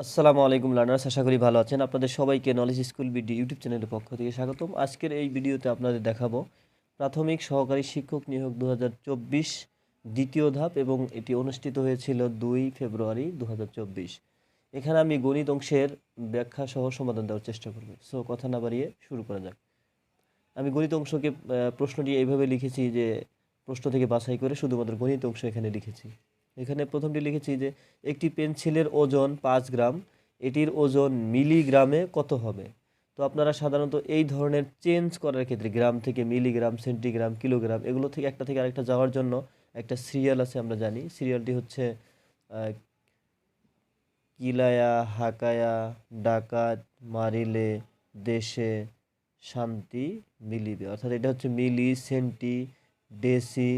আসসালামু আলাইকুম লার্নার্স আশা করি ভালো আছেন। আপনাদের সবাইকে নলেজ স্কুল বিডি ইউটিউব চ্যানেলের পক্ষ থেকে স্বাগতম। আজকের এই ভিডিওতে আপনাদের দেখাবো প্রাথমিক সহকারী শিক্ষক নিয়োগ দু হাজার চব্বিশ দ্বিতীয় ধাপ এবং এটি অনুষ্ঠিত হয়েছিল দুই ফেব্রুয়ারি দু হাজার চব্বিশ। এখানে আমি গণিত অংশের ব্যাখ্যা সহ সমাধান দেওয়ার চেষ্টা করব। সো কথা না বাড়িয়ে শুরু করা যাক। আমি গণিত অংশকে প্রশ্নটি এইভাবে লিখেছি যে, প্রশ্ন থেকে বাছাই করে শুধুমাত্র গণিত অংশ এখানে লিখেছি। এখানে প্রথমটি লিখেছি যে, একটি পেন্সিলের ওজন পাঁচ গ্রাম, এটির ওজন মিলিগ্রামে কত হবে? তো আপনারা সাধারণত এই ধরনের চেঞ্জ করার ক্ষেত্রে গ্রাম থেকে মিলিগ্রাম, সেন্টিগ্রাম, কিলোগ্রাম, এগুলো থেকে একটা থেকে আরেকটা যাওয়ার জন্য একটা সিরিয়াল আছে আমরা জানি। সিরিয়ালটি হচ্ছে কিলায়া, হাকায়া, ডাকাত, মারিলে, দেশে শান্তি, মিলিবে। অর্থাৎ এটা হচ্ছে মিলি, সেন্টি, ডেসি,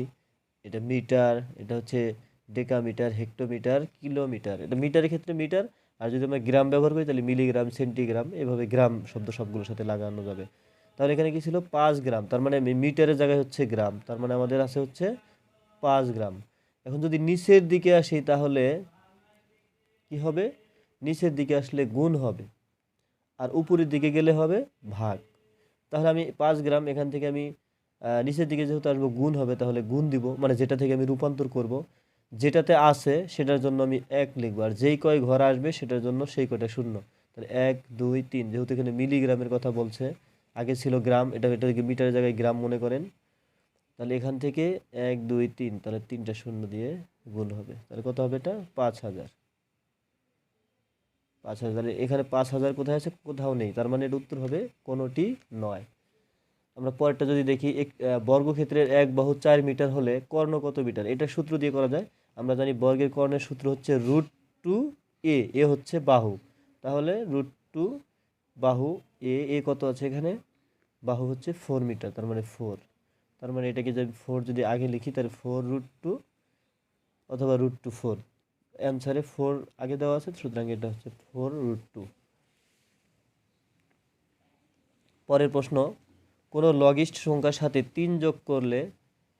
এটা মিটার, এটা হচ্ছে ডেকামিটার, হেক্টোমিটার, কিলোমিটার। এটা মিটারের ক্ষেত্রে মিটার, আর যদি আমরা গ্রাম ব্যবহার করি, তাহলে মিলিগ্রাম, সেন্টিগ্রাম, এভাবে গ্রাম শব্দ সবগুলোর সাথে লাগানো যাবে। তাহলে এখানে কি ছিল? পাঁচ গ্রাম। তার মানে মিটারের জায়গায় হচ্ছে গ্রাম। তার মানে আমাদের আছে হচ্ছে পাঁচ গ্রাম। এখন যদি নিচের দিকে আসি, তাহলে কি হবে? নিচের দিকে আসলে গুণ হবে। আর উপরের দিকে গেলে হবে ভাগ। তাহলে আমি পাঁচ গ্রাম, এখান থেকে আমি নিচের দিকে যেহেতু আসব, গুণ হবে, তাহলে গুণ দিব। মানে যেটা থেকে আমি রূপান্তর করব যেটাতে আছে, সেটার জন্য আমি এক লিখব, আর যেই কয় ঘর আসবে, সেটার জন্য সেই কয়টা শূন্য। তাহলে এক, দুই, তিন, যেহেতু এখানে মিলিগ্রামের কথা বলছে, আগে ছিল গ্রাম, এটা এটাকে মিটারের জায়গায় গ্রাম মনে করেন, তাহলে এখান থেকে এক, দুই, তিন, তাহলে তিনটা শূন্য দিয়ে গুণ হবে। তাহলে কত হবে এটা? পাঁচ হাজার। পাঁচ হাজার, তাহলে এখানে পাঁচ হাজার কোথায় আছে? কোথাও নেই, তার মানে এর উত্তর হবে কোনোটি নয়। আমরা পরেরটা যদি দেখি, এক বর্গক্ষেত্রের এক বাহু চার মিটার হলে কর্ণ কত মিটার? এটা সূত্র দিয়ে করা যায় আমরা জানি বর্গের কর্ণের সূত্র হচ্ছে রুট টু এ এ হচ্ছে বাহু। তাহলে রুট টু বাহু এ এ কত আছে এখানে? বাহু হচ্ছে ফোর মিটার, তার মানে ফোর তার মানে এটাকে যদি ফোর যদি আগে লিখি, তাহলে ফোর রুট টু অথবা রুট টু ফোর অ্যান্সারে ফোর আগে দেওয়া আছে, সুতরাং এটা হচ্ছে ফোর রুট টু পরের প্রশ্ন, কোনো লঘিষ্ঠ সংখ্যার সাথে তিন যোগ করলে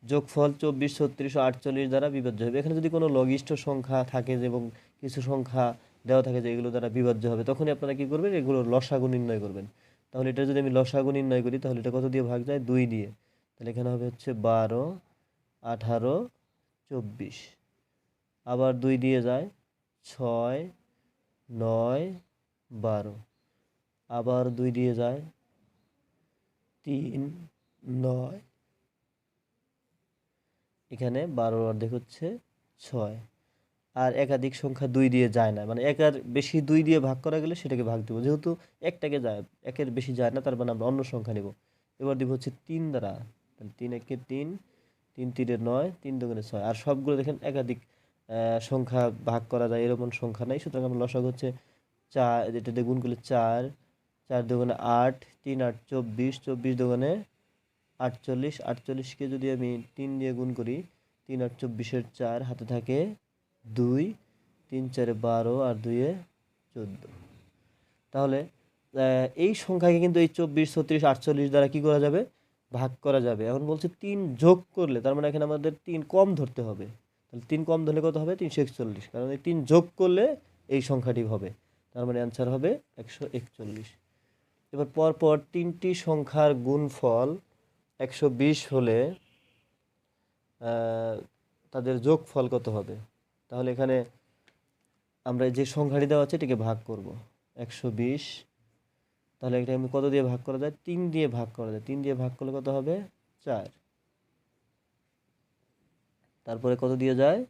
যোগফল চব্বিশ, ছত্রিশ ও আটচল্লিশ দ্বারা বিভাজ্য হবে। এখানে যদি কোনো লঘিষ্ঠ সংখ্যা থাকে যে এবং কিছু সংখ্যা দেওয়া থাকে যে এগুলো দ্বারা বিভাজ্য হবে, তখনই আপনারা কী করবেন? এগুলো লসাগু নির্ণয় করবেন। তাহলে এটা যদি আমি লসাগু নির্ণয় করি, তাহলে এটা কত দিয়ে ভাগ যায়? দুই দিয়ে। তাহলে এখানে হবে হচ্ছে বারো, আঠারো, চব্বিশ। আবার দুই দিয়ে যায়, ছয়, নয়, বারো। আবার দুই দিয়ে যায়, তিন, নয় এখানে বারোর অর্ধেক হচ্ছে ছয়। আর একাধিক সংখ্যা দুই দিয়ে যায় না। মানে একার বেশি দুই দিয়ে ভাগ করা গেলে সেটাকে ভাগ দেবো। যেহেতু একটাকে যায়, একের বেশি যায় না, তার মানে আমরা অন্য সংখ্যা নেব। এবার দিব হচ্ছে তিন দ্বারা। তিন একে তিন তিন তিনের নয়, তিন দুগুণে ছয়। আর সবগুলো দেখেন একাধিক সংখ্যা ভাগ করা যায়, এরকম সংখ্যা নাই। সুতরাং আমরা লসাগু হচ্ছে চার, এটা গুণ করলে চার চার দোকানে আট, তিন আট, চব্বিশ চব্বিশ দোকানে আটচল্লিশ আটচল্লিশকে যদি আমি তিন দিয়ে গুণ করি, তিন আট চব্বিশের চার হাতে থাকে দুই, তিন চারে বারো আর দুইয়ে চোদ্দ। তাহলে এই সংখ্যাকে কিন্তু এই চব্বিশ, ছত্রিশ, আটচল্লিশ দ্বারা কি করা যাবে? ভাগ করা যাবে। এখন বলছে তিন যোগ করলে, তার মানে এখানে আমাদের তিন কম ধরতে হবে। তাহলে তিন কম ধরলে কত হবে? তিনশো একচল্লিশ। কারণ এই তিন যোগ করলে এই সংখ্যাটি হবে। তার মানে অ্যান্সার হবে একশো একচল্লিশ। এবার পরপর তিনটি সংখ্যার গুণফল একশো বিশ হলে তাদের যোগফল কত হবে? তাহলে এখানে আমরা যে সংখ্যাটি দেওয়া আছে এটিকে ভাগ করব। একশো বিশ, তাহলে এটা আমি কত দিয়ে ভাগ করা যায়? তিন দিয়ে ভাগ করা যায়। তিন দিয়ে ভাগ করলে কত হবে? চার। তারপরে কত দিয়ে যায়?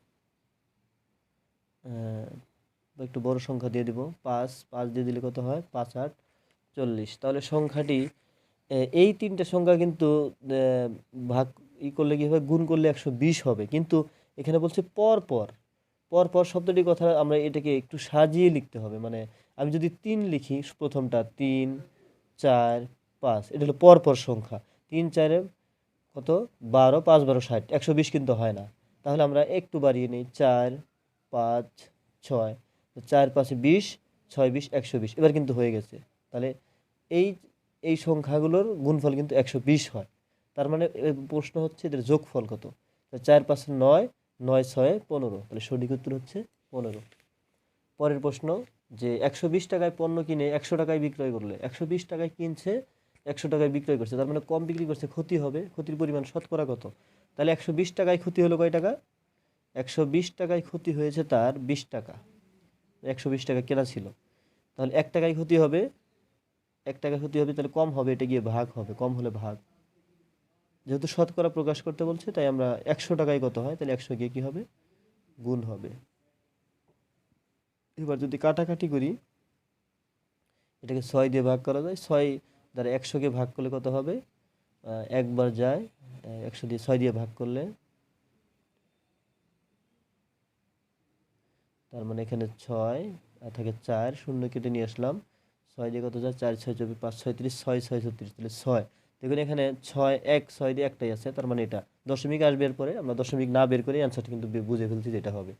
একটু বড় সংখ্যা দিয়ে দিব। পাঁচ পাঁচ দিয়ে দিলে কত হয়? পাঁচ আট, চল্লিশ। তাহলে সংখ্যাটি এই তিনটে সংখ্যা কিন্তু ভাগ ই করলে কি হবে? গুণ করলে একশো বিশ হবে। কিন্তু এখানে বলছে পর পর। পর পর শব্দটির কথা আমরা এটাকে একটু সাজিয়ে লিখতে হবে। মানে আমি যদি তিন লিখি, প্রথমটা তিন, চার, পাঁচ, এটা হলো পর পর সংখ্যা। তিন, চারে কত? বারো, পাঁচ, বারো, ষাট। একশো বিশ কিন্তু হয় না। তাহলে আমরা একটু বাড়িয়ে নিই। চার, পাঁচ, ছয়। চার, পাঁচে বিশ, ছয়, বিশ, একশো বিশ। এবার কিন্তু হয়ে গেছে। তাহলে এই এই সংখ্যাগুলোর গুণফল কিন্তু একশো বিশ হয়। তার মানে প্রশ্ন হচ্ছে এদের যোগফল কত? চার পাঁচ নয় নয় ছয়, পনেরো। তাহলে সঠিক উত্তর হচ্ছে পনেরো। পরের প্রশ্ন, যে একশো বিশ টাকায় পণ্য কিনে একশো টাকায় বিক্রয় করলে, একশো বিশ টাকায় কিনছে, একশো টাকায় বিক্রয় করছে, তার মানে কম বিক্রি করছে, ক্ষতি হবে, ক্ষতির পরিমাণ শতকরা কত? তাহলে একশো বিশ টাকায় ক্ষতি হলো কয় টাকা? একশো বিশ টাকায় ক্ষতি হয়েছে তার বিশ টাকা। একশো বিশ টাকা কেনা ছিল। তাহলে এক টাকায় ক্ষতি হবে এক টাকা ক্ষতি হবে, তাহলে কম হবে, এটা গিয়ে ভাগ হবে, কম হলে ভাগ। যেহেতু শতকরা প্রকাশ করতে বলছে, তাই আমরা একশো টাকায় কত হয়, তাহলে একশো গিয়ে কী হবে? গুণ হবে। এবার যদি কাটাকাটি করি, এটাকে ছয় দিয়ে ভাগ করা যায়, ছয় দ্বারা একশোকে ভাগ করলে কত হবে? একবার যায় একশো দিয়ে ছয় দিয়ে ভাগ করলে, তার মানে এখানে ছয় আর থাকে চার, শূন্য কেটে নিয়ে আসলাম ছয় দিয়ে কত যায়? চার, ছয়, চব্বিশ, পাঁচ ছয়ত্রিশ ছয় ছয়, ছত্রিশ, তাহলে ছয়। দেখুন এখানে ছয়, এক, ছয় দিয়ে একটাই আছে, তার মানে এটা দশমিক আসবে এরপরে, আমরা দশমিক না বের করে অ্যান্সারটা কিন্তু বুঝে ফেলছি যেটা হবে।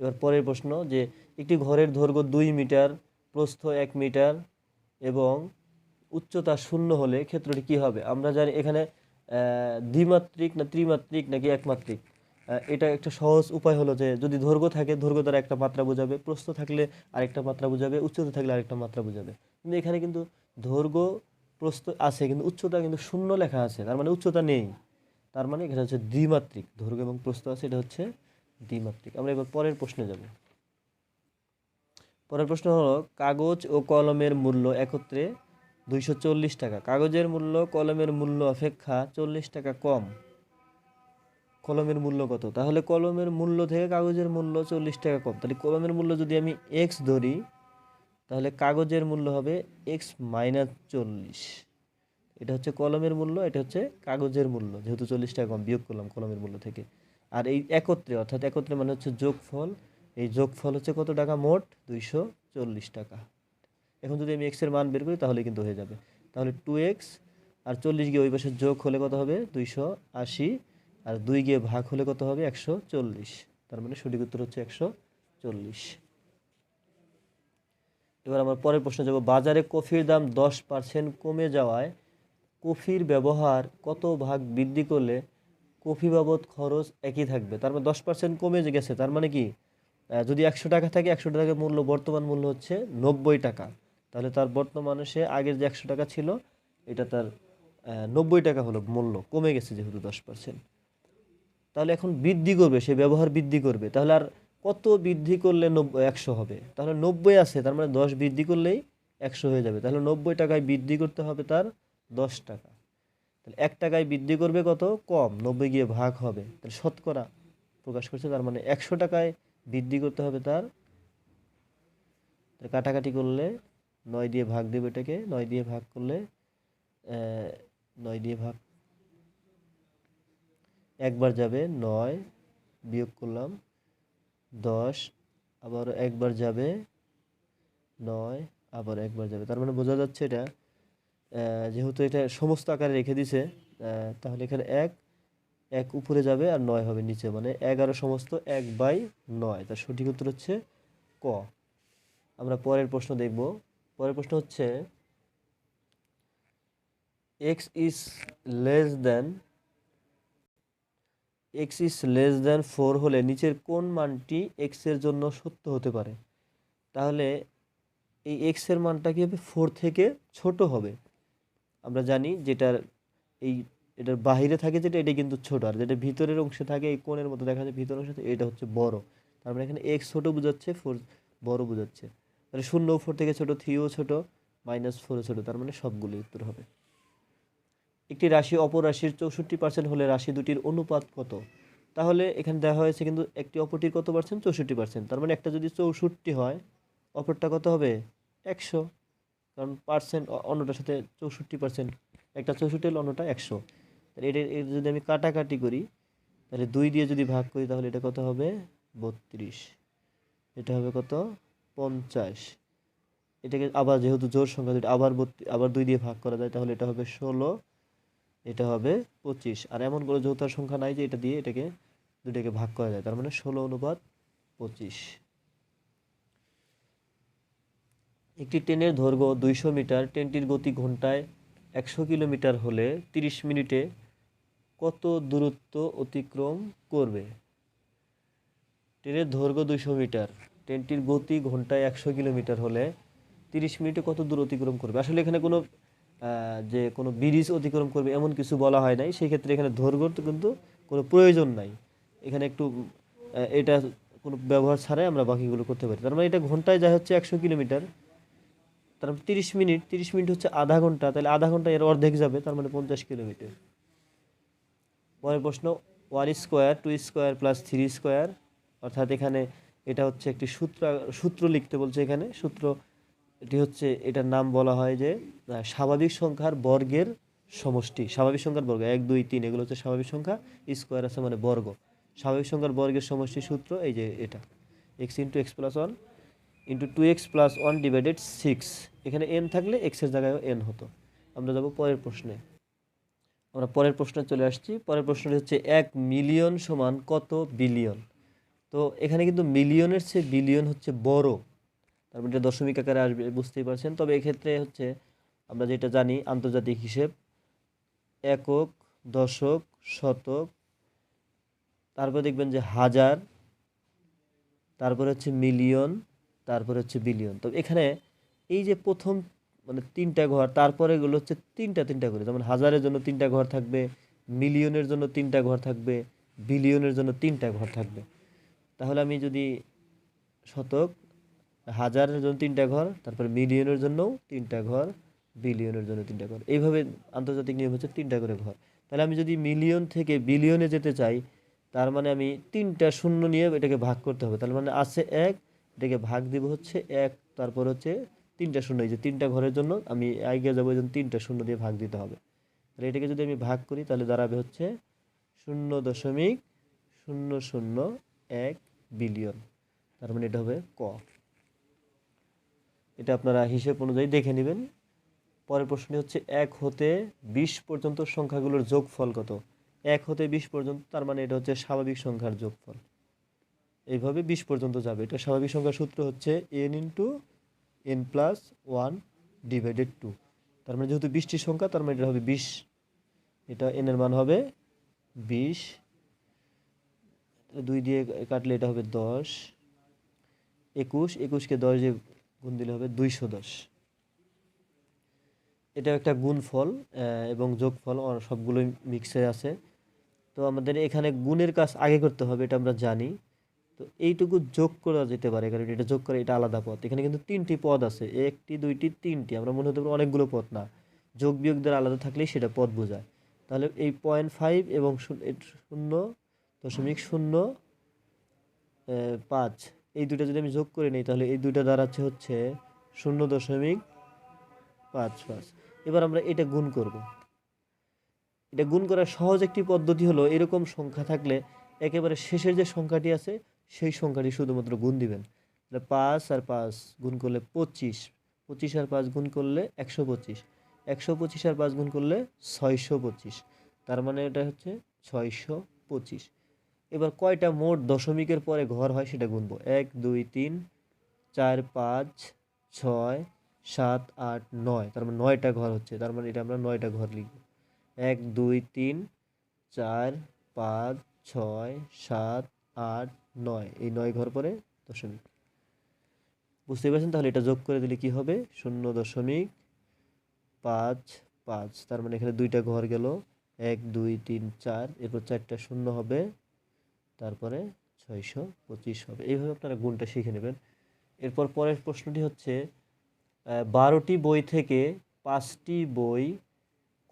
এবার পরের প্রশ্ন যে একটি ঘরের দৈর্ঘ্য দুই মিটার, প্রস্থ এক মিটার এবং উচ্চতা শূন্য হলে ক্ষেত্রটি কি হবে? আমরা জানি এখানে দ্বিমাত্রিক না ত্রিমাত্রিক নাকি একমাত্রিক? এটা একটা সহজ উপায় হলো যে যদি দৈর্ঘ্য থাকে দৈর্ঘ্য দ্বারা একটা মাত্রা বোঝাবে, প্রস্থ থাকলে আরেকটা মাত্রা বোঝাবে, উচ্চতা থাকলে আরেকটা মাত্রা বোঝাবে। কিন্তু এখানে কিন্তু দৈর্ঘ্য প্রস্থ আছে, কিন্তু উচ্চতা কিন্তু শূন্য লেখা আছে, তার মানে উচ্চতা নেই। তার মানে এখানে হচ্ছে দ্বিমাত্রিক দৈর্ঘ্য এবং প্রস্থ আছে, এটা হচ্ছে দ্বিমাত্রিক। আমরা এবার পরের প্রশ্নে যাব। পরের প্রশ্ন হলো, কাগজ ও কলমের মূল্য একত্রে দুইশো চল্লিশ টাকা। কাগজের মূল্য, কলমের মূল্য অপেক্ষা চল্লিশ টাকা কম। কলমের মূল্য কত? তাহলে কলমের মূল্য থেকে কাগজের মূল্য চল্লিশ টাকা কম। তাহলে কলমের মূল্য যদি আমি এক্স ধরি, তাহলে কাগজের মূল্য হবে এক্স মাইনাস চল্লিশ। এটা হচ্ছে কলমের মূল্য, এটা হচ্ছে কাগজের মূল্য, যেহেতু চল্লিশ টাকা কম, বিয়োগ করলাম কলমের মূল্য থেকে। আর এই একত্রে, অর্থাৎ একত্রে মানে হচ্ছে যোগফল, এই যোগফল হচ্ছে কত টাকা? মোট দুইশো চল্লিশ টাকা। এখন যদি আমি এক্সের মান বের করি, তাহলে কিন্তু হয়ে যাবে। তাহলে টু এক্স আর চল্লিশ গিয়ে ওই পাশে যোগ হলে কত হবে? দুইশো আশি আর দুই গিয়ে ভাগ হলে কত হবে? একশো চল্লিশ। তার মানে সঠিক উত্তর হচ্ছে একশো চল্লিশ। এবার আমার পরের প্রশ্ন যাব। বাজারে কফির দাম দশ পার্সেন্ট কমে যাওয়ায় কফির ব্যবহার কত ভাগ বৃদ্ধি করলে কফি বাবদ খরচ একই থাকবে? তার মানে দশ পার্সেন্ট কমে গেছে। তার মানে কি? যদি একশো টাকা থাকে, একশো টাকার মূল্য, বর্তমান মূল্য হচ্ছে নব্বই টাকা। তাহলে তার বর্তমানে সে আগের যে একশো টাকা ছিল, এটা তার নব্বই টাকা হলো মূল্য। কমে গেছে যেহেতু দশ পার্সেন্ট। তাহলে এখন বৃদ্ধি করবে, সে ব্যবহার বৃদ্ধি করবে। তাহলে আর কত বৃদ্ধি করলে নব্বই একশো হবে? তাহলে নব্বই আছে, তার মানে দশ বৃদ্ধি করলেই একশো হয়ে যাবে। তাহলে নব্বই টাকায় বৃদ্ধি করতে হবে তার দশ টাকা। তাহলে এক টাকায় বৃদ্ধি করবে কত? কম, নব্বই গিয়ে ভাগ হবে। তাহলে শতকরা প্রকাশ করছে, তার মানে একশো টাকায় বৃদ্ধি করতে হবে তার। কাটাকাটি করলে নয় দিয়ে ভাগ দেবে এটাকে, নয় দিয়ে ভাগ করলে নয় দিয়ে ভাগ একবার যাবে, নয়, বিয়োগ করলাম দশ, আবার একবার যাবে, নয়, আবার একবার যাবে। তার মানে বোঝা যাচ্ছে এটা যেহেতু এটা সমস্ত আকারে রেখে দিছে তাহলে এখানে এক এক উপরে যাবে আর নয় হবে নিচে মানে এগারো সমস্ত এক বাই নয়। তার সঠিক উত্তর হচ্ছে ক। আমরা পরের প্রশ্ন দেখব। পরের প্রশ্ন হচ্ছে x is less than x is less than four হলে নিচের কোন মানটি এক্সের জন্য সত্য হতে পারে? তাহলে এই এক্সের মানটা কি হবে? ফোর থেকে ছোট হবে। আমরা জানি যেটার এই এটার বাহিরে থাকে যেটা এটা কিন্তু ছোট। আর যেটা ভিতরের অংশে থাকে, এই কোণের মতো দেখা যায় ভিতরের অংশে এটা হচ্ছে বড়। তার মানে এখানে এক্স ছোট বোঝাচ্ছে, ফোর বড় বোঝাচ্ছে। তাহলে শূন্য ফোর থেকে ছোট, থ্রিও ছোট, মাইনাস ফোরও ছোট। তার মানে সবগুলো উত্তর হবে। একটি রাশি অপর রাশির চৌষট্টি পার্সেন্ট হলে রাশি দুটির অনুপাত কত? তাহলে এখানে দেওয়া হয়েছে কিন্তু একটি অপরটির কত পার্সেন্ট চৌষট্টি পার্সেন্ট তার মানে একটা যদি চৌষট্টি হয়, অপরটা কত হবে? একশো। কারণ পার্সেন্ট অন্যটার সাথে চৌষট্টি পার্সেন্ট একটা চৌষট্টি হলে অন্যটা একশো। তাহলে এটা যদি আমি কাটাকাটি করি, তাহলে দুই দিয়ে যদি ভাগ করি, তাহলে এটা কত হবে? বত্রিশ। এটা হবে কত? পঞ্চাশ। এটাকে আবার যেহেতু জোর সংখ্যা আবার আবার দুই দিয়ে ভাগ করা যায়, তাহলে এটা হবে ষোলো। এটা হবে পঁচিশ। আর এমন করে যৌথার সংখ্যা নাই যে এটা দিয়ে এটাকে দুটাকে ভাগ করা যায়। তার মানে ষোলো অনুপাত পঁচিশ। একটি ট্রেনের দৈর্ঘ্য দুইশো মিটার, ট্রেনটির গতি ঘন্টায় একশো কিলোমিটার হলে তিরিশ মিনিটে কত দূরত্ব অতিক্রম করবে? ট্রেনের দৈর্ঘ্য দুইশো মিটার, ট্রেনটির গতি ঘন্টায় একশো কিলোমিটার হলে তিরিশ মিনিটে কত দূর অতিক্রম করবে? আসলে এখানে কোনো যে কোনো ব্রিজ অতিক্রম করবে এমন কিছু বলা হয় নাই। সেই ক্ষেত্রে এখানে ধৈর্ঘ্য তো কিন্তু কোনো প্রয়োজন নাই। এখানে একটু এটা কোনো ব্যবহার ছাড়াই আমরা বাকিগুলো করতে পারি। তার মানে এটা ঘন্টায় যায় হচ্ছে একশো কিলোমিটার। তার মানে তিরিশ মিনিট তিরিশ মিনিট হচ্ছে আধা ঘণ্টা। তাহলে আধা ঘণ্টা এর অর্ধেক যাবে, তার মানে পঞ্চাশ কিলোমিটার। পরের প্রশ্ন, one square, two square plus three square. অর্থাৎ এখানে এটা হচ্ছে একটি সূত্র সূত্র লিখতে বলছে এখানে। সূত্র এটি হচ্ছে, এটার নাম বলা হয় যে স্বাভাবিক সংখ্যার বর্গের সমষ্টি। স্বাভাবিক সংখ্যার বর্গ, এক, দুই, তিন, এগুলো হচ্ছে স্বাভাবিক সংখ্যা, স্কোয়ার আছে মানে বর্গ। স্বাভাবিক সংখ্যার বর্গের সমষ্টি সূত্র এই যে এটা। X into x plus one into two x plus one divided six এখানে এন থাকলে এক্সের জায়গায় এন হতো। আমরা যাব পরের প্রশ্নে। আমরা পরের প্রশ্নে চলে আসছি। পরের প্রশ্নটি হচ্ছে, এক মিলিয়ন সমান কত বিলিয়ন তো এখানে কিন্তু মিলিয়নের চেয়ে বিলিয়ন হচ্ছে বড়। তার মানে এটা দশমিক আকারে আসবে, বুঝতেই পারছেন। তবে এক্ষেত্রে হচ্ছে আমরা যেটা জানি, আন্তর্জাতিক হিসেব একক, দশক, শতক, তারপর দেখবেন যে হাজার, তারপরে হচ্ছে মিলিয়ন, তারপরে হচ্ছে বিলিয়ন। তো এখানে এই যে প্রথম মানে তিনটা ঘর, তারপরে এগুলো হচ্ছে তিনটা তিনটা করে যেমন হাজারের জন্য তিনটা ঘর থাকবে, মিলিয়নের জন্য তিনটা ঘর থাকবে, বিলিয়নের জন্য তিনটা ঘর থাকবে। তাহলে আমি যদি শতক হাজারের জন্য তিনটা ঘর, তারপর মিলিয়নের জন্যও তিনটা ঘর, বিলিয়নের জন্য তিনটা ঘর। এইভাবে আন্তর্জাতিক নিয়ম হচ্ছে তিনটা করে ঘর। তাহলে আমি যদি মিলিয়ন থেকে বিলিয়নে যেতে চাই, তার মানে আমি তিনটা শূন্য নিয়ে এটাকে ভাগ করতে হবে। তার মানে আছে এক, এটাকে ভাগ দিব হচ্ছে এক, তারপর হচ্ছে তিনটা শূন্য। এই যে তিনটা ঘরের জন্য আমি আগে যাব, এই জন্য তিনটা শূন্য দিয়ে ভাগ দিতে হবে। তাহলে এটাকে যদি আমি ভাগ করি, তাহলে দাঁড়াবে হচ্ছে শূন্য দশমিক শূন্য শূন্য এক বিলিয়ন। তার মানে এটা হবে ক। এটা আপনারা হিসেব অনুযায়ী দেখে নেবেন। পরের প্রশ্নটি হচ্ছে, এক হতে বিশ পর্যন্ত সংখ্যাগুলোর যোগফল কত? এক হতে বিশ পর্যন্ত, তার মানে এটা হচ্ছে স্বাভাবিক সংখ্যার যোগফল। এইভাবে বিশ পর্যন্ত যাবে। এটা স্বাভাবিক সংখ্যার সূত্র হচ্ছে n into n plus one divided two. তার মানে যেহেতু বিশটি সংখ্যা, তার মানে এটা হবে বিশ। এটা এনের মান হবে বিশ। দুই দিয়ে কাটলে এটা হবে দশ। একুশ, একুশকে দশ দিয়ে গুণ দিলে হবে দুইশো দশ। এটা একটা গুণফল আহ, এবং যোগফল আর সবগুলোই মিক্সে আছে। তো আমাদের এখানে গুণের কাজ আগে করতে হবে এটা আমরা জানি। তো এইটুকু যোগ করা যেতে পারে কারণ এটা যোগ করে এটা আলাদা পদ এখানে কিন্তু তিনটি পদ আছে একটি দুইটি তিনটি। আমরা মনে হতে পারি অনেকগুলো পদ না। যোগ বিয়োগ দ্বারা আলাদা থাকলেই সেটা পদ বোঝায়। তাহলে এই পয়েন্ট ফাইভ এবং শূন্য- দশমিক শূন্য পাঁচ এই দুটো যদি আমি যোগ করে নিই, তাহলে এই দুইটা দাঁড়াচ্ছে হচ্ছে শূন্য দশমিক পাঁচ পাঁচ। এবার আমরা এটা গুণ করব। এটা গুণ করার সহজ একটি পদ্ধতি হলো, এরকম সংখ্যা থাকলে একেবারে শেষের যে সংখ্যাটি আছে, সেই সংখ্যাটি শুধুমাত্র গুণ দিবেন। তাহলে পাঁচ আর পাঁচ গুণ করলে পঁচিশ। পঁচিশ আর পাঁচ গুণ করলে একশো পঁচিশ। একশো পঁচিশ আর পাঁচ গুণ করলে ছয়শো পঁচিশ। তার মানে এটা হচ্ছে ছয়শো পঁচিশ। এবার কয়টা মোট দশমিকের পরে ঘর হয় সেটা গুনবো? এক, দুই, তিন, চার, পাঁচ, ছয়, সাত, আট, নয়। তার মানে নয়টা ঘর হচ্ছে। তার মানে এটা আমরা নয়টা ঘর লিখব। এক, দুই, তিন, চার, পাঁচ, ছয়, সাত, আট, নয়। এই নয় ঘর পরে দশমিক। বুঝতে পারছেন? তাহলে এটা যোগ করে দিলে কি হবে? শূন্য দশমিক পাঁচ পাঁচ। তার মানে এখানে দুইটা ঘর গেল। এক, দুই, তিন, চার। এরপর চারটা শূন্য হবে। তারপরে ছয়শো পঁচিশ হবে। এইভাবে আপনারা গুণটা শিখে নেবেন। এরপর পরের প্রশ্নটি হচ্ছে বারোটি বই থেকে পাঁচটি বই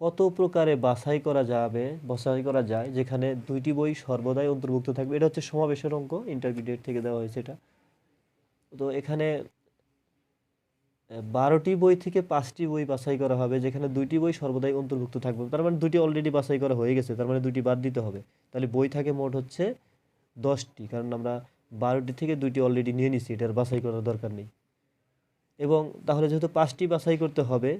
কত প্রকারে বাছাই করা যাবে, বাছাই করা যায়, যেখানে দুইটি বই সর্বদাই অন্তর্ভুক্ত থাকবে? এটা হচ্ছে সমাবেশের অঙ্ক ইন্টারমিডিয়েট থেকে দেওয়া হয়েছে এটা। তো এখানে বারোটি বই থেকে পাঁচটি বই বাছাই করা হবে, যেখানে দুইটি বই সর্বদাই অন্তর্ভুক্ত থাকবে। তার মানে দুইটি অলরেডি বাছাই করা হয়ে গেছে, তার মানে দুইটি বাদ দিতে হবে। তাহলে বই থাকে মোট হচ্ছে দশটি, কারণ আমরা বারোটি থেকে দুইটি অলরেডি নিয়ে নিছি, এটার বাছাই করার দরকার নেই। এবং তাহলে যেহেতু পাঁচটি বাছাই করতে হবে,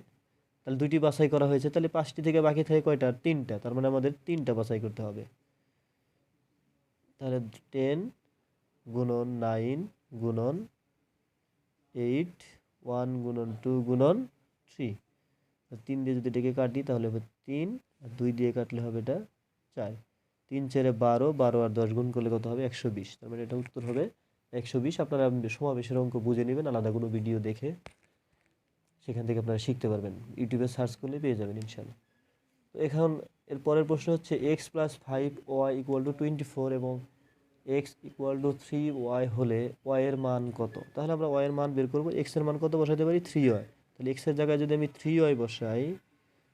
তাহলে দুইটি বাছাই করা হয়েছে, তাহলে পাঁচটি থেকে বাকি থাকে কয়টা? তিনটা, তার মানে আমাদের তিনটা বাছাই করতে হবে। তাহলে টেন গুণন নাইন গুণন এইট ওয়ান গুণন টু গুণন থ্রি তিন দিয়ে যদি এটাকে কাটি, তাহলে হবে তিন, আর দুই দিয়ে কাটলে হবে এটা চার। তিন চারে বারো বারো আর দশ গুণ করলে কত হবে? একশো বিশ। তার মানে এটা উত্তর হবে একশো বিশ। আপনারা সমাবেশের অঙ্ক বুঝে নেবেন, আলাদা কোনো ভিডিও দেখে সেখান থেকে আপনারা শিখতে পারবেন। ইউটিউবে সার্চ করলে পেয়ে যাবেন ইনশাল্লাহ তো এখন এর পরের প্রশ্ন হচ্ছে, x plus five y equal to twenty four এবং x equal to three y হলে ওয়াইয়ের মান কত? তাহলে আমরা ওয়াই এর মান বের করব। এক্সের মান কত বসাতে পারি? Three y. তাহলে এক্সের জায়গায় যদি আমি থ্রি ওয়াই বসাই,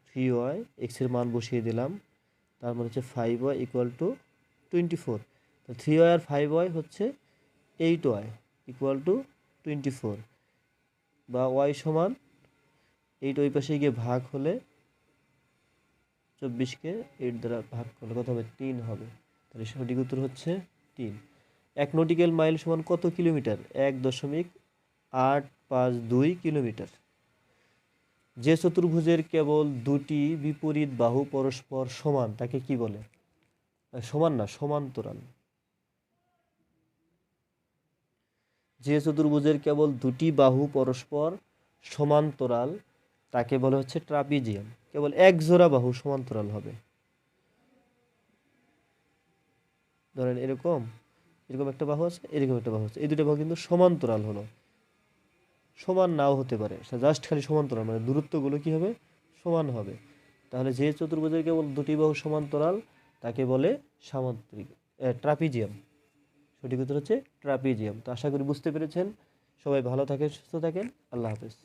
থ্রি ওয়াই এক্সের মান বসিয়ে দিলাম তার মানে হচ্ছে five y equal to twenty four three y R five Y হচ্ছে eight y equal to twenty four বা ওয়াই সমান এইট ওই পাশে গিয়ে ভাগ হলে চব্বিশকে এইট দ্বারা ভাগ করলে কত হবে? তিন হবে। তাহলে সঠিক উত্তর হচ্ছে তিন। এক নটিক্যাল মাইল সমান কত কিলোমিটার? এক দশমিক আট পাঁচ দুই কিলোমিটার। যে চতুর্ভুজের কেবল দুটি বিপরীত বাহু পরস্পর সমান, তাকে কি বলে? সমান না, সমান্তরাল। যে চতুর্ভুজের কেবল দুটি বাহু পরস্পর সমান্তরাল, তাকে বলে হচ্ছে ট্রাপিজিয়াম। কেবল এক জোড়া বাহু সমান্তরাল হবে। ধরেন এরকম এরকম একটা বাহু আছে, এরকম একটা বাহু আছে। এই দুটো বাহু কিন্তু সমান্তরাল হলো। সমান নাও হতে পারে। জাস্ট খালি সমান্তরাল মানে দূরত্বগুলো কি হবে? সমান হবে। তাহলে যে চতুর্ভুজের কেবল দুটি বাহু সমান্তরাল, তাকে বলে সামান্তরিক ট্রাপিজিয়াম। সঠিক উত্তর হচ্ছে ট্রাপিজিয়াম। তো আশা করি বুঝতে পেরেছেন। সবাই ভালো থাকেন, সুস্থ থাকেন। আল্লাহ হাফেজ।